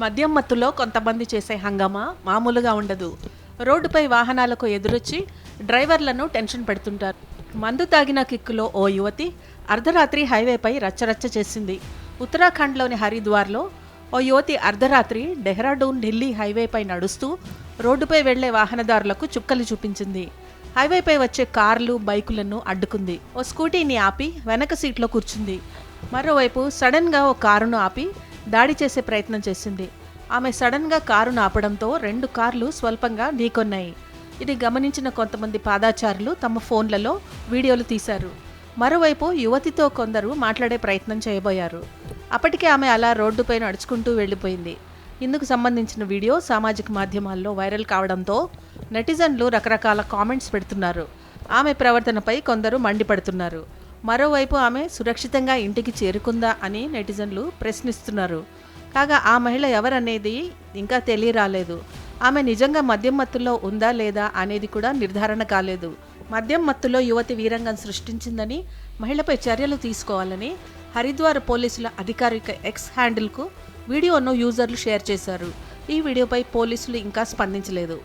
మద్యం మత్తులో కొంతమంది చేసే హంగామా మామూలుగా ఉండదు. రోడ్డుపై వాహనాలకు ఎదురొచ్చి డ్రైవర్లను టెన్షన్ పెడుతుంటారు. మందు తాగిన కిక్కులో ఓ యువతి అర్ధరాత్రి హైవేపై రచ్చరచ్చ చేసింది. ఉత్తరాఖండ్లోని హరిద్వార్లో ఓ యువతి అర్ధరాత్రి డెహ్రాడూన్ ఢిల్లీ హైవేపై నడుస్తూ రోడ్డుపై వెళ్ళే వాహనదారులకు చుక్కలు చూపించింది. హైవేపై వచ్చే కార్లు బైకులను అడ్డుకుంది. ఓ స్కూటీని ఆపి వెనక సీట్లో కూర్చుంది. మరోవైపు సడన్గా ఓ కారును ఆపి దాడి చేసే ప్రయత్నం చేసింది. ఆమె సడన్గా కారును ఆపడంతో రెండు కార్లు స్వల్పంగా ఢీకొన్నాయి. ఇది గమనించిన కొంతమంది పాదాచారులు తమ ఫోన్లలో వీడియోలు తీశారు. మరోవైపు యువతితో కొందరు మాట్లాడే ప్రయత్నం చేయబోయారు. అప్పటికే ఆమె అలా రోడ్డుపై నడుచుకుంటూ వెళ్ళిపోయింది. ఇందుకు సంబంధించిన వీడియో సామాజిక మాధ్యమాల్లో వైరల్ కావడంతో నెటిజన్లు రకరకాల కామెంట్స్ పెడుతున్నారు. ఆమె ప్రవర్తనపై కొందరు మండిపడుతున్నారు. మరోవైపు ఆమె సురక్షితంగా ఇంటికి చేరుకుందా అని నెటిజన్లు ప్రశ్నిస్తున్నారు. కాగా ఆ మహిళ ఎవరనేది ఇంకా తెలియరాలేదు. ఆమె నిజంగా మద్యం మత్తులో ఉందా లేదా అనేది కూడా నిర్ధారణ కాలేదు. మద్యం మత్తులో యువతి వీరంగం సృష్టించిందని మహిళపై చర్యలు తీసుకోవాలని హరిద్వార్ పోలీసుల అధికారిక ఎక్స్ హ్యాండిల్కు వీడియోను యూజర్లు షేర్ చేశారు. ఈ వీడియోపై పోలీసులు ఇంకా స్పందించలేదు.